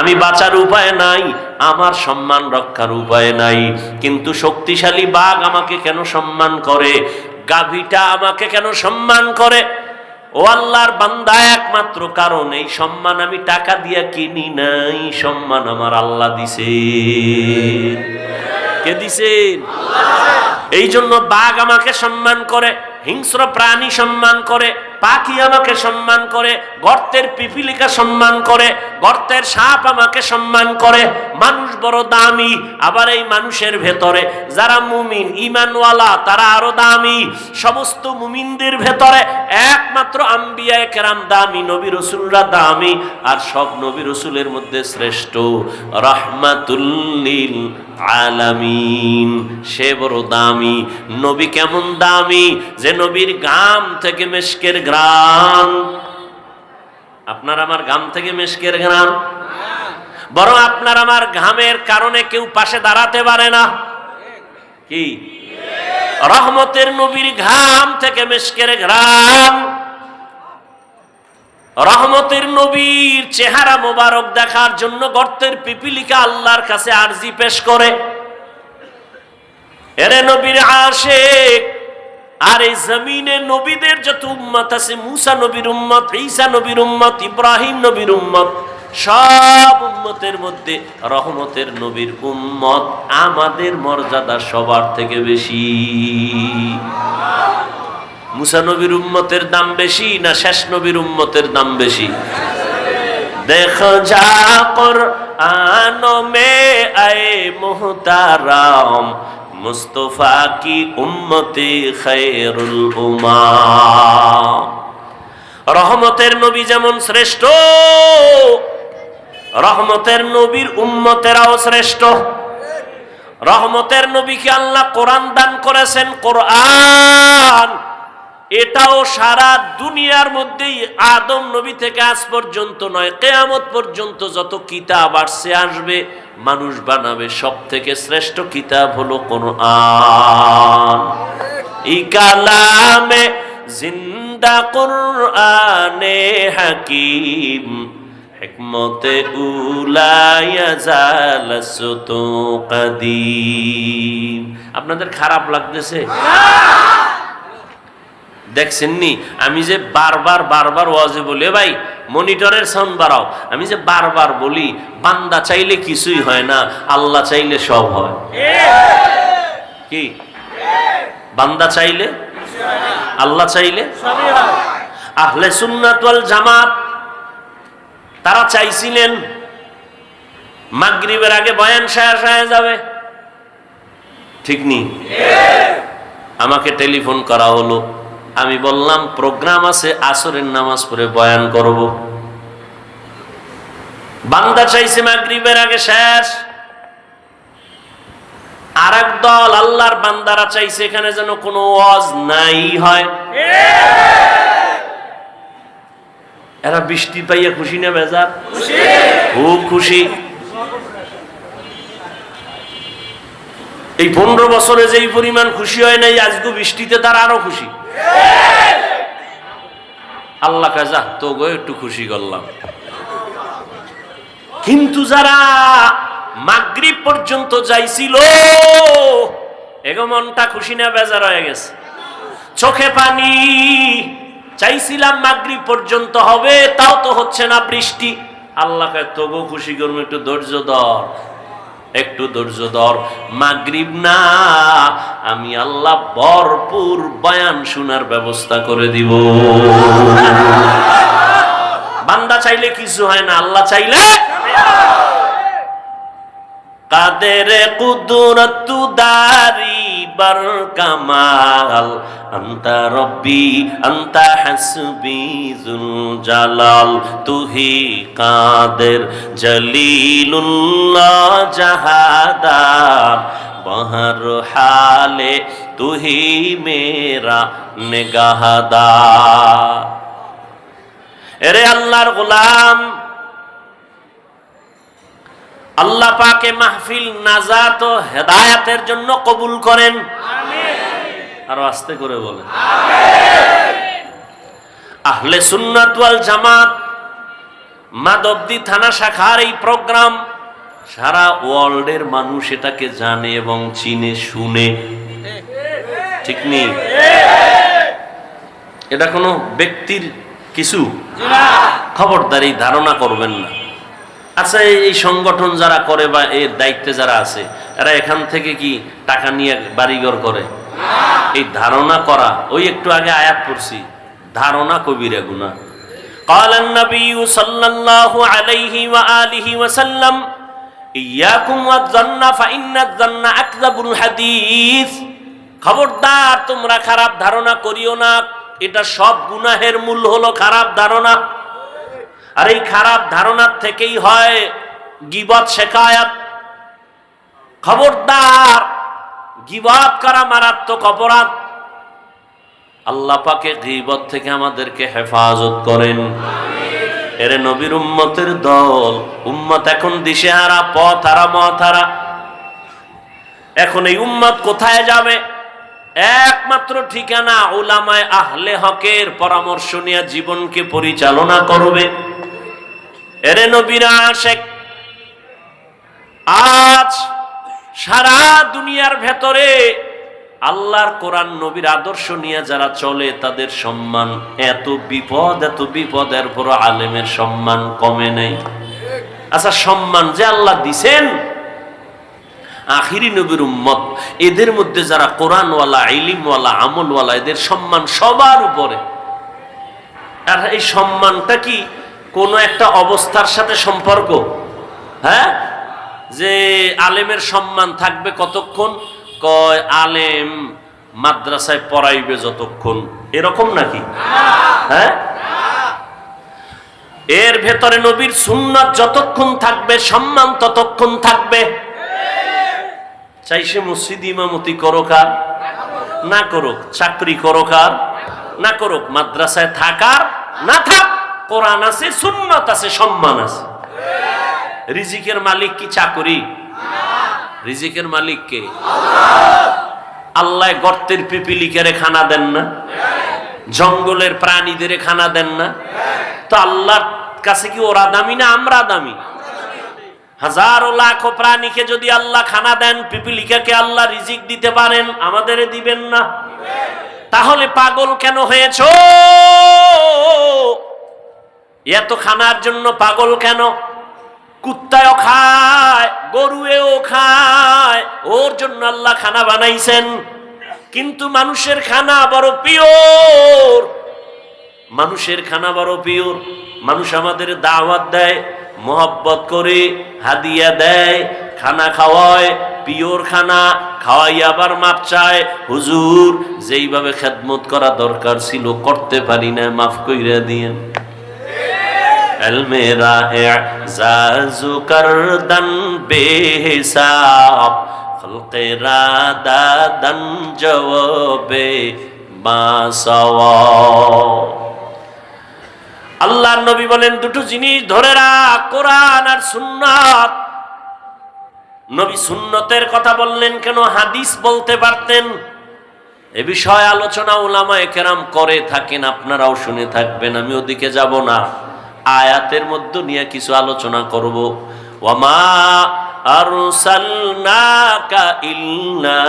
আমি বাঁচার উপায় নাই আমার সম্মান রক্ষার উপায় নাই। কিন্তু শক্তিশালী বাঘ আমাকে কেন সম্মান করে? গাভীটা আমাকে কেন সম্মান করে? ও আল্লাহর বান্দা একমাত্র কারণ এই সম্মান আমি টাকা দিয়া কিনি নাই সম্মান আমার আল্লাহ দিছে। কে দিছেন এই জন্য বাঘ আমাকে সম্মান করে। হিংস্র প্রাণী সম্মান করে, পাখি আমাকে সম্মান করে, গর্তের পিপিলিকা সম্মান করে, গর্তের সাপ আমাকে সম্মান করে। মানুষ বড় দামি, আবার এই মানুষের ভেতরে যারা মুমিন ইমানওয়ালা তারা আরও দামি। সমস্ত মুমিনদের ভেতরে একমাত্র আম্বিয়া কেরাম দামি, নবী রসুলরা দামি, আর সব নবী রসুলের মধ্যে শ্রেষ্ঠ। রহমাতুল্লিল আলামিন, সে বড় দামি। নবী কেমন দামি? যে নবীর গাম থেকে মেশকের গ্রাম। আপনার আমার গাম থেকে মেশকের গ্রাম? বরং আপনার আমার ঘামের কারণে কেউ পাশে দাঁড়াতে পারে না। কি? রহমতের নবীর ঘাম থেকে মেশকের গ্রাম। রহমতের নবীর চেহারা মোবারক দেখার জন্য গর্তের পিপিলিকা আল্লাহর কাছে আরজি পেশ করে। এরে নবীর আশেক আর এই জমিনে নবীদের যত উম্মত আছে, মুসা নবীর উম্মত, ঈসা নবীর উম্মত, ইব্রাহিম নবীর উম্মত, সব উম্মতের মধ্যে রহমতের নবীর উম্মত আমাদের মর্যাদা সবার থেকে বেশি। মুসা নবীর উম্মতের দাম বেশি না শেষ নবীর উম্মতের দাম বেশি? দেখো যা কর আনো মে আয়ে মুহতারাম মুস্তফা কি উম্মতে খেরুল উমা? রহমতের নবী যেমন শ্রেষ্ঠ, রহমতের নবীর উম্মতেরাও শ্রেষ্ঠ। রহমতের নবীকে আল্লাহ কোরআন দান করেছেন, কোরআন। এটাও সারা দুনিয়ার মধ্যেই আদম নবী থেকে আজ পর্যন্ত নয়, কেয়ামত পর্যন্ত যত কিতাব আসছে, আসবে, মানুষ বানাবে। সব থেকে শ্রেষ্ঠ কিতাব হলো এই কালামে জিন্দা কোরআনে হাকিম, হিকমতে উলায়া জালাসত কাদিম। আপনাদের খারাপ লাগতেছে? দেখছেননি? আমি যে বারবার বারবার ওয়াজে বলে ভাই, মনিটরের সাউন্ড বাড়াও। আমি যে বারবার বলি, বান্দা চাইলে কিছুই হয় না, আল্লাহ চাইলে সব হয়। কি? বান্দা চাইলে? আল্লাহ চাইলে? আহলে সুন্নাত ওয়াল জামাত, তারা চাইছিলেন মাগরিবের আগে বয়ান সায়া সায়া যাবে। ঠিক নি? আমাকে টেলিফোন করা হলো। আমি বললাম, প্রোগ্রাম আছে, আসরের নামাজ পড়ে বয়ান করব। বান্দা চাইছে মাগরিবের আগে শেষ। আর এক দল আল্লাহর বান্দারা চাইছে এখানে যেন কোনো ওয়াজ নাই হয়। এরা বৃষ্টি পাইয়া খুশি না বেজার? খুব খুশি। এই পনেরো বছরে যেই পরিমাণ খুশি হয় নাই আজকে বৃষ্টিতে তারা আরও খুশি। আল্লাহ কাজা তো গো একটু খুশি করলাম। কিন্তু যারা মাগরিব পর্যন্ত যাইছিল, এগো মনটা খুশি না বেজার হয়ে গেছে। চোখে পানি, চাইছিলাম মাগরিব পর্যন্ত হবে, তাও তো হচ্ছে না বৃষ্টি। আল্লাহকে তবু খুশি করব একটু ধৈর্য ধর। একটু ধৈর্য ধর। মাগরিব না, আমি আল্লাহ ভরপুর বয়ান শোনার ব্যবস্থা করে দিব। বান্দা চাইলে কিছু হয় না, আল্লাহ চাইলে কাদের কুদরত দারি বর কামাল, আন্তা রব্বি, আন্তা হাসবি জুল জালাল তুহি কাদের জলিলুল্লাহ জাহাদার বহর হালে তুহি মেরা নিগাহদার এরে আল্লাহর গোলাম আল্লাহ পাকে মাহফিল নাজাত ও হেদায়াতের জন্য কবুল করেন। আরও আস্তে করে বলেন। আহলে সুন্নাত ওয়াল জামাত মাধবদী থানা শাখার এই প্রোগ্রাম সারা ওয়ার্ল্ডের মানুষ এটাকে জানে এবং চিনে শুনে। ঠিক নেই এটা কোনো ব্যক্তির কিছু খবরদার ধারণা করবেন না। আচ্ছা এই- এই সংগঠন যারা করে বা এর দায়িত্বে যারা আছে এরা এখান থেকে কি টাকা নিয়ে বাড়িঘর করে এই ধারণা করা ওই একটু আগে আয়াত পড়ছি ধারণা কবিরা গুনা قال النبي صلى الله عليه وآله وسلم إياكم والظن فإن الظن أكذب الحديث খবরদার তোমরা খারাপ ধারণা করিও না এটা সব গুনাহের মূল হলো খারাপ ধারণা আর এই খারাপ ধারণার থেকেই হয় গিবত শেখায়াত। খবরদার, গিবত করা মারাত্মক অপরাধ। আল্লাহ পাকে গিবত থেকে আমাদেরকে হেফাজত করেন। এরে নবীর উম্মতের দল, উম্মত এখন দিশেহারা, পথ হারা, মত হারা। এখন এই উম্মত কোথায় যাবে? একমাত্র ঠিকানা ওলামায় আহলে হকের পরামর্শ নিয়ে জীবনকে পরিচালনা করবে। এরে নবীরা শেখ, আজ সারা দুনিয়ার ভেতরে আল্লাহর কোরআন নবীর আদর্শ নিয়ে যারা চলে, তাদের সম্মান এত বিপদ এত বিপদ এরপর আলেমের সম্মান কমে নেই। আচ্ছা সম্মান যে আল্লাহ দিছেন, আখিরি নবীর উম্মত, এদের মধ্যে যারা কোরআনওয়ালা, ইলিমওয়ালা, আমলওয়ালা, এদের সম্মান সবার উপরে। আর এই সম্মানটা কি? কোনো একটা অবস্থার সাথে সম্পর্ক হ্যাঁ? যে আলেমের সম্মান থাকবে কতক্ষণ? কয়, আলেম মাদ্রাসায় পড়াইবে যতক্ষণ। এরকম নাকি? হ্যাঁ? এর ভেতরে নবীর সুন্নাত যতক্ষণ থাকবে, সম্মান ততক্ষণ থাকবে। চাই সে মসজিদ ইমামতি করুক আর না করুক। চাকরি করুক আর না করুক। মাদ্রাসায় থাকার না থাক। কোরআন আছে, সুন্নত আছে, সম্মান আছে। রিজিকের মালিক কি? চাকরি। রিজিকের মালিক কে? আল্লাহ গর্তের পিপিলিকেরে খানা দেন না। জঙ্গলের প্রাণীদের খানা দেন না। তো আল্লাহর কাছে কি ওরা দামি না আমরা দামি? হাজারো লাখো প্রাণীকে যদি আল্লাহ খানা দেন, পিপিলিকাকে আল্লাহ রিজিক দিতে পারেন, আমাদের দিবেন না। তাহলে পাগল কেন হয়েছ? এত খানার জন্য পাগল কেন? কুত্তায়ও খায়, গরুয়েও খায়, ওর জন্য আল্লাহ খানা বানাইছেন। কিন্তু মানুষের খানা বড় পিওর। মানুষের খানা বড় পিওর। মানুষ আমাদের দাওয়াত দেয়, মোহব্বত করে, হাদিয়া দেয়, খানা খাওয়ায়, পিওর খানা খাওয়াই আবার মাপ চায়। হুজুর, যেইভাবে খেদমত করা দরকার ছিল, করতে পারি না মাফ কইরা দিয়েন। রাদাদন জওয়াবে বাসাওয়া আল্লাহর নবী বলেন দুটো জিনিস ধরে রাখ কোরআন আর সুন্নাত নবী সুন্নতের কথা বললেন কেন হাদিস বলতে পারতেন এ বিষয়ে আলোচনা ওলামা কেরাম করে থাকেন, আপনারাও শুনে থাকবেন আমি ওদিকে যাব না। আয়াতের মধ্যে নিয়ে কিছু আলোচনা করব। ইল্লা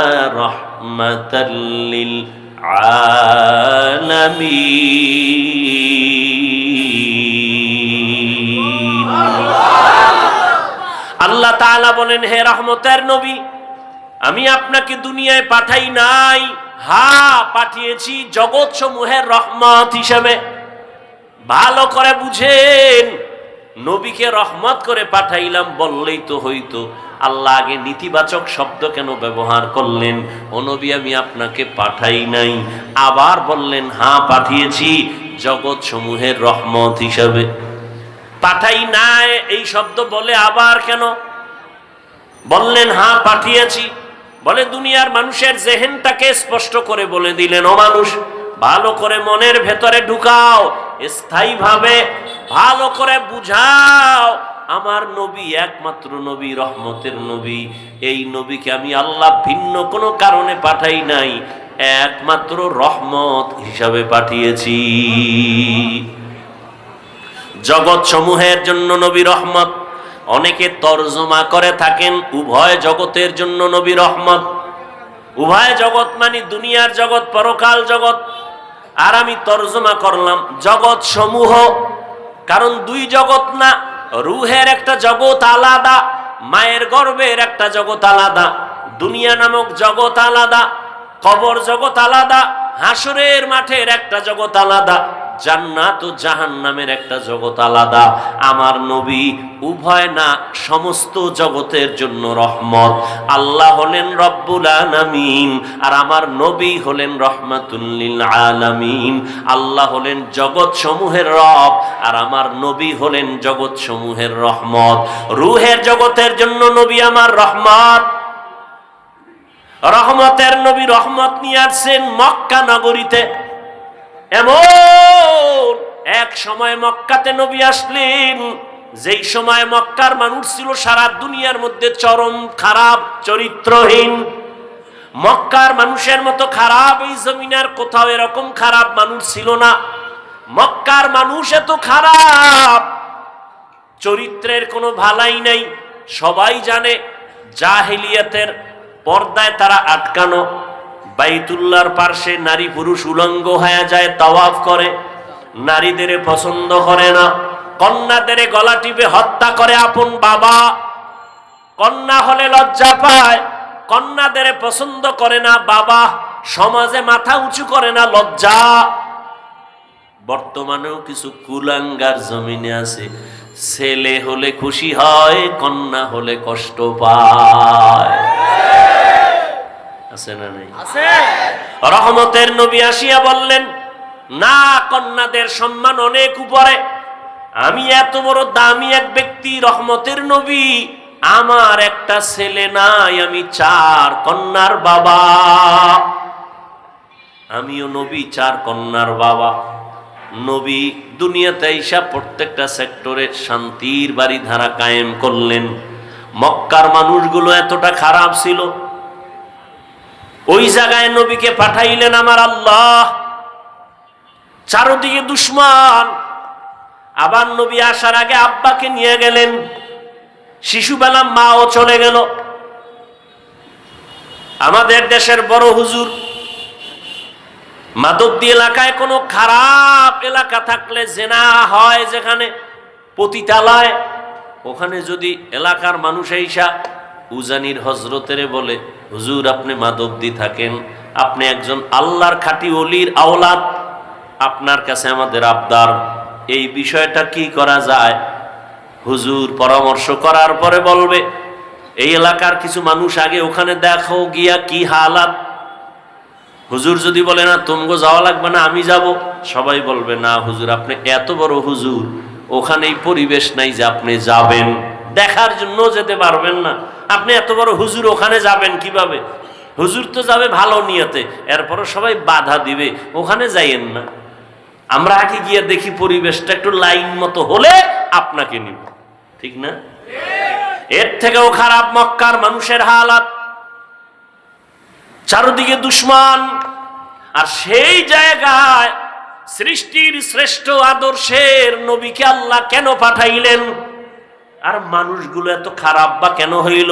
আল্লাহ তাআলা বলেন, হে রহমতের নবী, আমি আপনাকে দুনিয়ায় পাঠাই নাই। হা পাঠিয়েছি জগৎ সমূহের রহমত হিসেবে। ভালো করে বুঝেন। নবীকে রহমত করে পাঠাইলাম, বললেই তো হইতো। আল্লাহ আগে নেতিবাচক শব্দ কেন ব্যবহার করলেন? ও নবী, আমি আপনাকে পাঠাই নাই। আবার বললেন হ্যাঁ পাঠিয়েছি জগৎ সমূহের রহমত হিসাবে। পাঠাই নাই, এই শব্দ বলে আবার কেন? বললেন হ্যাঁ পাঠিয়েছি। বলে দুনিয়ার মানুষের জেহেনটাকে স্পষ্ট করে বলে দিলেন, ও মানুষ ভালো করে মনের ভেতরে ঢুকাও, স্থায়ীভাবে ভালো করে বুঝাও, আমার নবী একমাত্র নবী, রহমতের নবী। এই নবীকে আমি আল্লাহ ভিন্ন কোনো কারণে পাঠাই নাই, একমাত্র রহমত হিসাবে পাঠিয়েছি। জগৎ সমূহের জন্য নবী রহমত, অনেকে তর্জমা করে থাকেন, উভয় জগতের জন্য নবী রহমত। উভয় জগৎ মানে দুনিয়ার জগৎ, পরকাল জগৎ। আর আমি তর্জমা করলাম জগৎ সমূহ কারণ দুই জগৎ না, রুহের একটা জগৎ আলাদা, মায়ের গর্বের একটা জগৎ আলাদা, দুনিয়া নামক জগৎ আলাদা, কবর জগৎ আলাদা, হাসরের মাঠের একটা জগৎ আলাদা জান্নাত ও জাহান্নামের একটা জগৎ আলাদা। আমার নবী উভয় না, সমস্ত জগতের জন্য রহমত। আল্লাহ হলেন রব্বুল আলামিন, আর আমার নবী হলেন রহমাতুল্লিল আলামিন। আল্লাহ হলেন জগৎ সমূহের রব, আর আমার নবী হলেন জগৎ সমূহের রহমত। রুহের জগতের জন্য নবী আমার রহমত। রহমতের নবী রহমত নিয়ে আসছেন মক্কা নগরীতে। এমন এক সময় মক্কাতে নবী আসলেন। যেই সময় মক্কার মানুষ ছিল, সারা দুনিয়ার মধ্যে চরম খারাপ, চরিত্রহীন। মক্কার মানুষের মতো খারাপ, এই জমিনার কোথাও এরকম খারাপ মানুষ ছিল না। মক্কার মানুষ এত খারাপ, চরিত্রের কোনো ভালাই নাই। সবাই জানে, জাহেলিয়াতের পর্দায় তারা আটকানো। বাইতুল্লাহর পার্শ্বে নারী পুরুষ উলঙ্গ হয়ে যায়, তাওয়াফ করে। নারীদের পছন্দ করে না। কন্যাদের গলা টিপে হত্যা করে আপন বাবা। কন্যা হলে লজ্জা পায়। কন্যাদের পছন্দ করে না বাবা। সমাজে মাথা উঁচু করে না লজ্জা। বর্তমানেও কিছু কুলাঙ্গার জমিনে আছে। ছেলে হলে খুশি হয়, কন্যা হলে কষ্ট পায়। আছে না নেই? রহমতের নবী আসিয়া বললেন না কন্যাদের সম্মান অনেক উপরে। আমি এত বড় দামি এক ব্যক্তি রহমতের নবী। আমার একটা ছেলে নাই আমি চার কন্যার বাবা। আমিও নবী চার কন্যার বাবা। নবী দুনিয়াতে ঈশা প্রত্যেকটা সেক্টরে শান্তির বাড়ি ধারা কায়েম করলেন। মক্কার মানুষগুলো এতটা খারাপ ছিল ওই জায়গায় নবীকে পাঠাইলেন আমার আল্লাহ। চারদিকে দুশ্মন। আবার নবী আসার আগে আব্বাকে নিয়ে গেলেন। শিশুবেলা মাও চলে গেল। আমাদের দেশের বড় হুজুর, মাদবদি এলাকায় কোনো খারাপ এলাকা থাকলে জেনা হয় যেখানে, পতিতালয়। ওখানে যদি এলাকার মানুষ এইসা উজানির হজরতেরে বলে হুজুর, আপনি মাদবদি থাকেন, আপনি একজন আল্লাহর খাটি অলির আওলাদ, আপনার কাছে আমাদের আবদার, এই বিষয়টা কি করা যায়? হুজুর পরামর্শ করার পরে বলবে, এই এলাকার কিছু মানুষ আগে ওখানে দেখো গিয়া কি হালাত? হুজুর যদি বলে, না তুমগো যাওয়া লাগবে না, আমি যাব। সবাই বলবে, না, হুজুর, আপনি এত বড় হুজুর, ওখানে এই পরিবেশ নাই যে আপনি যাবেন। দেখার জন্য যেতে পারবেন না। আপনি এত বড় হুজুর ওখানে যাবেন কীভাবে? হুজুর তো যাবে ভালো নিয়তে, এরপরও সবাই বাধা দিবে, ওখানে যাইয়েন না। আমরা আগে গিয়ে দেখি পরিবেশটা একটু লাইন মতো হলে আপনাকে নিব। ঠিক না? এর থেকেও খারাপ মক্কার মানুষের হালাত। চারদিকে দুশ্মন। আর সেই জায়গায় সৃষ্টির শ্রেষ্ঠ আদর্শের নবীকে আল্লাহ কেন পাঠাইলেন? আর মানুষগুলো এত খারাপ বা কেন হইল?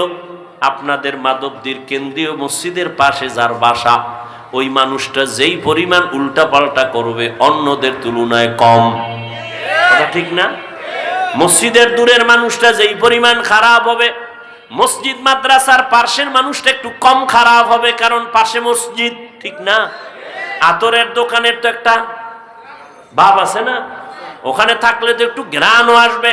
আপনাদের মাধবদীর কেন্দ্রীয় মসজিদের পাশে যার বাসা, ওই মানুষটা যেই পরিমাণ উল্টা পাল্টা করবে অন্যদের তুলনায় কম। ঠিক না? মসজিদের দূরের মানুষটা যেই পরিমাণ খারাপ হবে, মসজিদ মাদ্রাসার পার্শ্বের মানুষটা একটু কম খারাপ হবে কারণ পাশে মসজিদ, ঠিক না? আতরের দোকানের তো একটা ভাব আছে না? ওখানে থাকলে তো একটু ঘ্রাণও আসবে।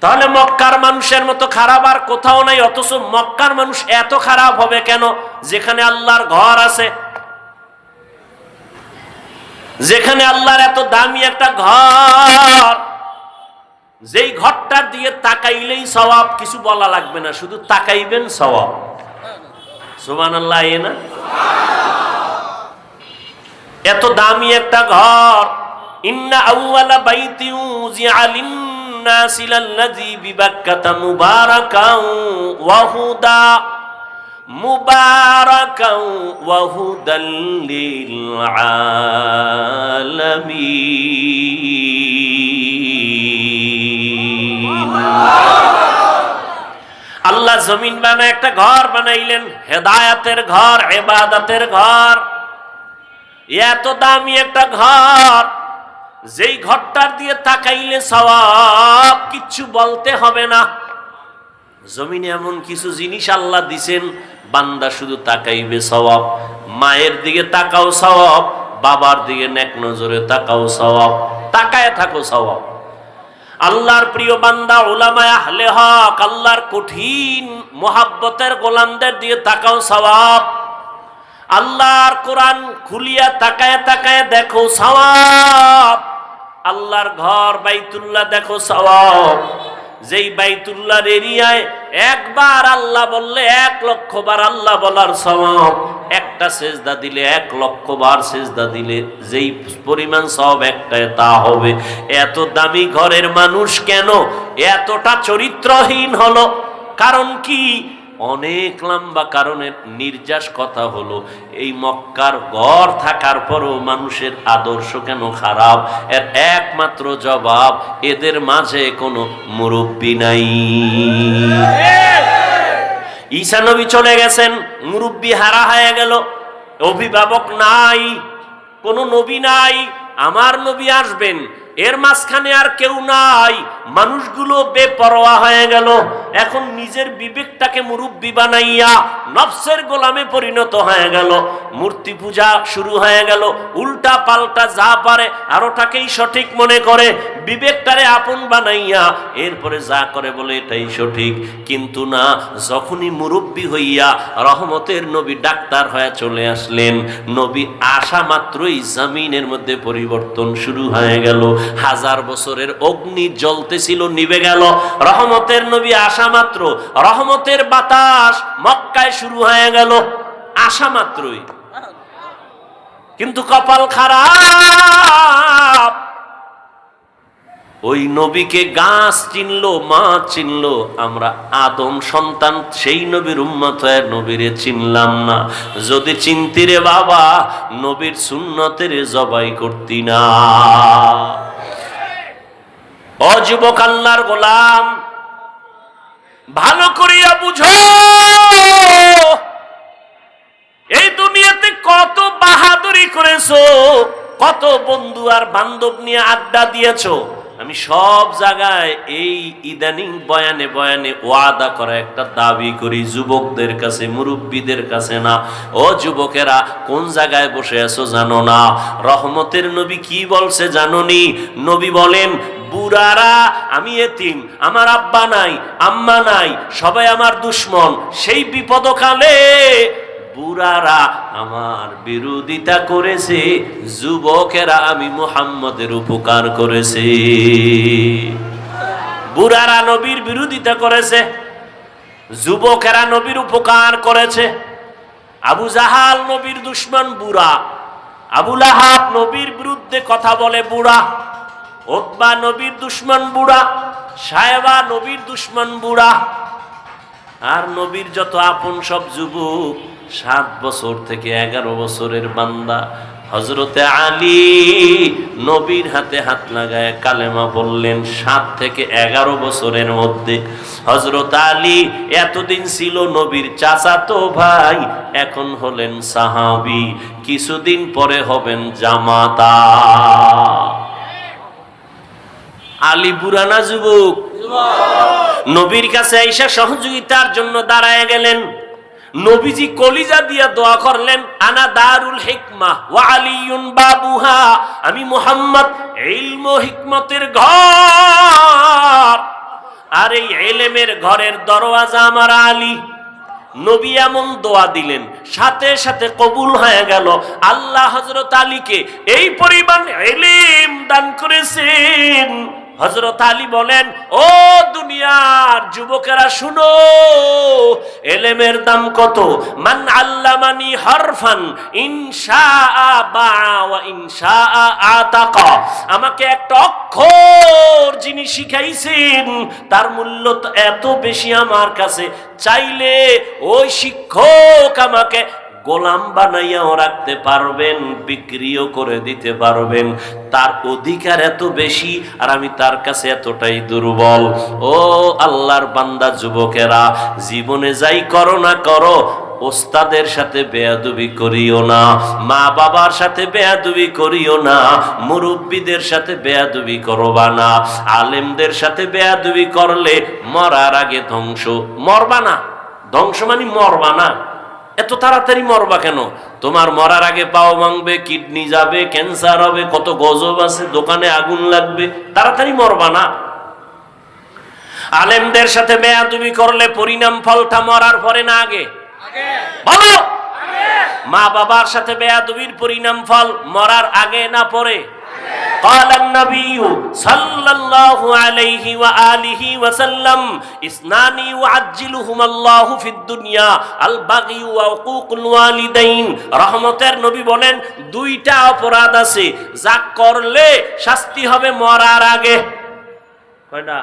তাহলে মক্কার মানুষের মতো খারাপ আর কোথাও নাই, অথচ মক্কার মানুষ এত খারাপ হবে কেন? যেখানে আল্লাহর ঘর আছে। যেখানে আল্লাহর এত দামি একটা ঘর। যেই ঘরটার দিয়ে তাকাইলেই সওয়াব, কিছু বলা লাগবে না, শুধু তাকাইবেন সওয়াব। সুমান আল্লাহ না? এত দামি একটা ঘর। ইন্না আউয়ালা বাইতি উজিআ আল্লাহ জমিন বানায় একটা ঘর বানাইলেন হেদায়াতের ঘর এবাদাতের ঘর। এত দামি একটা ঘর। যেই ঘরটার দিয়ে তাকাইলে সওয়াব কিচ্ছু বলতে হবে না। জমিনে এমন কিছু জিনিস আল্লাহ দিছেন, বান্দা শুধু তাকাইবে সওয়াব। মায়ের দিকে তাকাও সওয়াব, বাবার দিকে নেক নজরে তাকাও সওয়াব। তাকায় থাকো সওয়াব। আল্লাহর প্রিয় বান্দা ওলামায় আহলে হক, আল্লাহর কঠিন মোহাব্বতের গোলামদের দিয়ে তাকাও সওয়াব। আল্লাহর কোরআন খুলিয়া তাকায় তাকায় দেখো সওয়াব। আল্লাহর ঘর বাইতুল্লাহ দেখো সওয়াব। যেই বাইতুল্লাহর এরিয়ায় একবার আল্লাহ বললে, এক লক্ষ বার আল্লাহ বলার সওয়াব। একটা সেজদা দিলে এক লক্ষ বার সেজদা দিলে, যেই পরিমাণ সব একটায় তা হবে। এত দামি ঘরের মানুষ কেন? এতটা চরিত্রহীন হলো। কারণ কি? অনেক লম্বা কারণের নির্যাস কথা হলো, এই মক্কার গড় থাকার পরও মানুষের আদর্শ কেন খারাপ? এর একমাত্র জবাব, এদের মাঝে কোনো মুরব্বী নাই। ঈসা নবী চলে গেছেন, মুরব্বী হারা হয়ে গেল, অভিভাবক নাই, কোনো নবী নাই, আমার নবী আসবেন এর মাঝখানে আর কেউ নাই। মানুষগুলো বেপরোয়া হয়ে গেল। এখন নিজের বিবেকটাকে মুরব্বী বানাইয়া নফসের গোলামে পরিণত হয়ে গেল। মূর্তি পূজা শুরু হয়ে গেল। উল্টা পাল্টা যা পারে আর ওটাকেই সঠিক মনে করে। বিবেকটারে আপন বানাইয়া এরপরে যা করে বলে এটাই সঠিক। কিন্তু না, যখনই মুরব্বী হইয়া রহমতের নবী ডাক্তার হয়ে চলে আসলেন, নবী আসা মাত্রই জামিনের মধ্যে পরিবর্তন শুরু হয়ে গেল। হাজার বছরের অগ্নি জ্বলতেছিল নিবে গেল। রহমতের নবী আসা মাত্র। রহমতের বাতাস মক্কায় শুরু হয়ে গেল। আসা মাত্রই। কিন্তু কপাল খারাপ। ওই নবীকে গাছ চিনলো, মা চিনলো, আমরা আদম সন্তান, সেই নবীর উম্মত নবীরে চিনলাম না। যদি চিনতি রে বাবা, নবীর সুন্নতের জবাই করতি না। অযুবক আল্লাহর গোলাম, ভালো করিয়া বুঝো, এই দুনিয়াতে কত বাহাদুরি করেছ, কত বন্ধু আর বান্ধব নিয়ে আড্ডা দিয়েছ। আমি সব জায়গায় এই ইদানিং বয়ানে বয়ানে ওয়াদা করা একটা দাবি করি, যুবকদের কাছে, মুরব্বীদের কাছে না। ও যুবকেরা, কোন জায়গায় বসে আছো জানো না? রহমতের নবী কি বলছে জানোনি? নবী বলেন, বুড়ারা, আমি এতিম, আমার আব্বা নাই, আম্মা নাই, সবাই আমার দুশ্মন, সেই বিপদকালে বুড়ারা আমার বিরোধিতা করেছে, যুবকেরা আমি মুহাম্মদের উপকার করেছে। বুড়ারা নবীর বিরোধিতা করেছে, যুবকেরা নবীর উপকার করেছে। আবু জাহাল নবীর দুশ্মন বুড়া আবুল আহাব নবীর বিরুদ্ধে কথা বলে বুড়া, ওতবা নবীর দুশ্মন বুড়া সাহেবা নবীর দুশ্মন বুড়া। আর নবীর যত আপন সব যুবক সাত বছর থেকে এগারো বছরের বান্দা হজরতে আলী নবীর হাতে হাত লাগায় কালেমা বললেন সাত থেকে এগারো বছরের মধ্যে। হজরত আলী এতদিন ছিল নবীর চাচাতো ভাই এখন হলেন সাহাবি। কিছুদিন পরে হবেন জামাতা। আলী বুরানা যুবক নবীর কাছে আইসা সহযোগিতার জন্য দাঁড়ায় গেলেন। নবীজি কলিজা দিয়া দোয়া করলেন, আনা দারুল হিকমা ওয়া আলিয়ুন বাবুহা, আমি মুহাম্মদ ইলম হিকমতের ঘর। আর এই এলেমের ঘরের দরওয়াজা আমার আলী। নবী এমন দোয়া দিলেন, সাথে সাথে কবুল হয়ে গেল। আল্লাহ হজরত আলীকে এই পরিমাণ এলিম দান করেছেন। হজরত আলী বলেন, ও দুনিয়ার যুবকেরা, শুনো, এলেমের দাম কত? মান আল্লামানি হরফান ইনশা ইনশা আতাকা। আমাকে একটা অক্ষর যিনি শিখাইছেন, তার মূল্য তো এত বেশি আমার কাছে। চাইলে ওই শিক্ষক আমাকে গোলাম বানাইয়াও রাখতে পারবেন, বিক্রিও করে দিতে পারবেন। তার অধিকার এত বেশি, আর আমি তার কাছে এতটাই দুর্বল। ও আল্লাহর বান্দা যুবকেরা, জীবনে যাই করো না করো, ওস্তাদের সাথে বেয়াদুবি করিও না মা বাবার সাথে বেয়াদুবি করিও না, মুরব্বীদের সাথে বেয়াদবি করবা না। আলেমদের সাথে বেয়াদুবি করলে মরার আগে ধ্বংস, মরবা না। ধ্বংস মানে মরবা না। এত তাড়াতাড়ি মরবা কেন? তোমার মরার আগে পাও ভাঙবে কিডনি যাবে ক্যান্সার হবে কত গজব আছে দোকানে আগুন লাগবে তাড়াতাড়ি মরবা না। আলেমদের সাথে বেয়াদবি করলে পরিণাম ফলটা মরার পরে না আগে। মা বাবার সাথে বেয়াদবির পরিণাম ফল মরার আগে না পরে? قال النبي صلى الله عليه وآله وسلم اثنان يعجلهما الله في الدنيا البغي وعقوق الوالدين রহমতের নবী বলেন দুইটা অপরাধ আছে যা করলে শাস্তি হবে মরার আগে কয়টা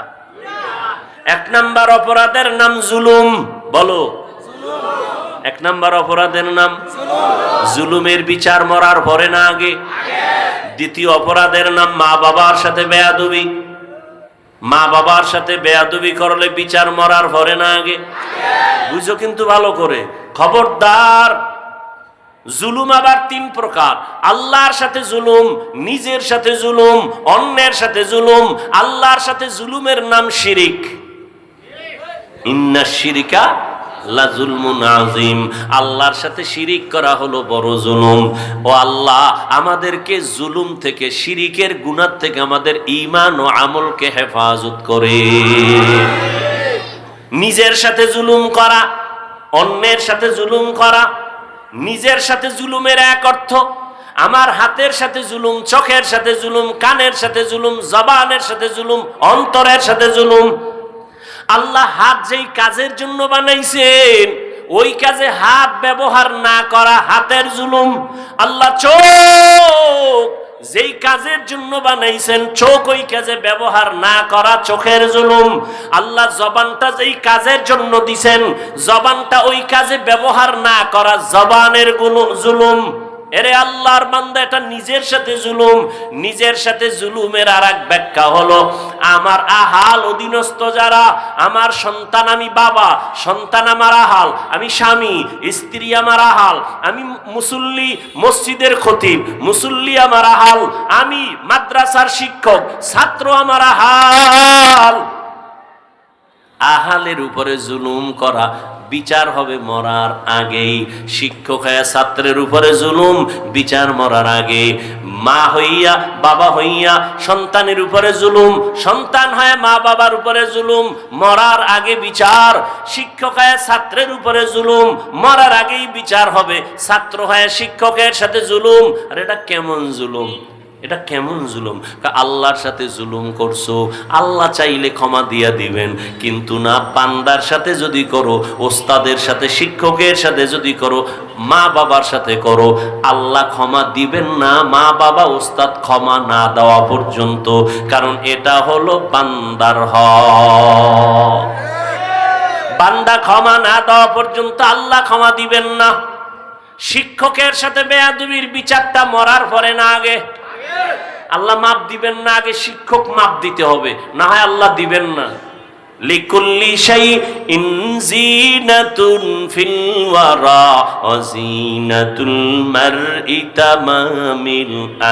এক নাম্বার অপরাধের নাম জুলুম বলো এক নাম্বার অপরাধের নাম জুলুমের বিচার মরার পরে না আগে দ্বিতীয় অপরাধের নাম মা বাবার সাথে বেয়াদবি। মা বাবার সাথে বেয়াদবি করলে বিচার মরার ভরে না আগে। বুঝো কিন্তু ভালো করে। খবরদার। জুলুম আবার তিন প্রকার। আল্লাহর সাথে জুলুম, নিজের সাথে জুলুম, অন্যের সাথে জুলুম। আল্লাহর সাথে জুলুমের নাম শিরিক। ইন্না শিরিকা লাজুলমুন আজিম আল্লাহর সাথে শিরিক করা হলো বড় জুলুম। ও আল্লাহ, আমাদেরকে জুলুম থেকে, শিরিকের গুণার থেকে আমাদের ঈমান ও আমলকে হেফাজত করে। নিজের সাথে জুলুম করা, অন্যের সাথে জুলুম করা, নিজের সাথে জুলুমের এক অর্থ, আমার হাতের সাথে জুলুম, চোখের সাথে জুলুম, কানের সাথে জুলুম, জবানের সাথে জুলুম, অন্তরের সাথে জুলুম। আল্লাহ হাত যেই কাজের জন্য বানাইছেন, ওই কাজে হাত ব্যবহার না করা হাতের জুলুম। আল্লাহ চোখ যেই কাজের জন্য বানাইছেন, চোখ ওই কাজে ব্যবহার না করা চোখের জুলুম। আল্লাহ জবানটা যেই কাজের জন্য দিছেন, জবানটা ওই কাজে ব্যবহার না করা জবানের জুলুম। এরে আল্লাহর বান্দা, এটা নিজের সাথে জুলুম। নিজের সাথে জুলুমের আর এক ব্যাখ্যা হলো আমার আহাল অধীনস্থ যারা, আমার সন্তান আমি বাবা, সন্তান আমার আহাল, আমি স্বামী, স্ত্রী আমার আহাল, আমি মুসল্লি, মসজিদের খতিব, মুসল্লি আমার আহাল, আমি মাদ্রাসার শিক্ষক, ছাত্র আমার আহাল। আহালের উপরে জুলুম করা বিচার হবে মরার আগেই। শিক্ষক হয়ে ছাত্রের উপরে জুলুম, বিচার মরার আগে। মা হইয়া, বাবা হইয়া সন্তানের উপরে জুলুম, সন্তান হয় মা বাবার উপরে জুলুম, মরার আগে বিচার। শিক্ষক হয় ছাত্রের উপরে জুলুম, মরার আগেই বিচার হবে। ছাত্র হয় শিক্ষকের সাথে জুলুম, আর এটা কেমন জুলুম? এটা কেমন জুলুম? আল্লাহর সাথে জুলুম করছ, আল্লাহ চাইলে ক্ষমা দিয়া দিবেন, কিন্তু না, বান্দার সাথে যদি করো, ওস্তাদের সাথে, শিক্ষকের সাথে যদি করো মা বাবার সাথে করো, আল্লাহ ক্ষমা দিবেন না মা বাবা ওস্তাদ ক্ষমা না দেওয়া পর্যন্ত, কারণ এটা হলো বান্দার হ বান্দা ক্ষমা না দেওয়া পর্যন্ত আল্লাহ ক্ষমা দিবেন না। শিক্ষকের সাথে বেয়াদুবির বিচারটা মরার পরে না আগে আল্লাহ মাপ দিবেন না আগে শিক্ষক মাপ দিতে হবে। না হয় আল্লাহ দিবেন না। লিকুল্লি শাই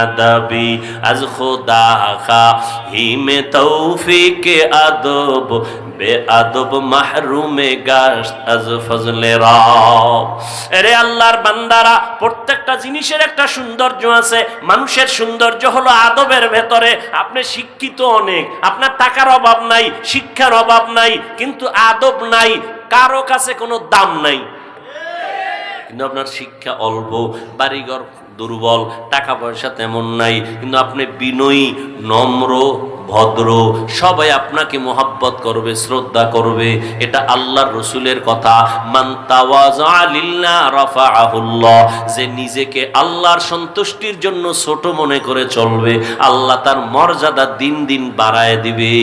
আদাবি আজ হিমে তৌফিক আদব বে আদব মাহরুমে আজ ফজলে আল্লাহর বান্দারা, প্রত্যেকটা জিনিসের একটা সৌন্দর্য আছে, মানুষের সৌন্দর্য হলো আদবের ভেতরে। আপনি শিক্ষিত অনেক, আপনার টাকার অভাব নাই, শিক্ষার অভাব নাই, কিন্তু আদব নাই, কারও কাছে কোনো দাম নাই। কিন্তু আপনার শিক্ষা অল্প, বাড়িঘর দুর্বল টাকা পয়সা তেমন নাই, কিন্তু আপনি বিনয়ী, নম্র, ভদ্র, সবাই আপনাকে মোহাব্বত করবে, শ্রদ্ধা করবে, এটা আল্লাহর রসুলের কথা। যে নিজেকে আল্লাহর সন্তুষ্টির জন্য ছোট মনে করে চলবে, আল্লাহ তার মর্যাদা দিন দিন বাড়ায় দিবে।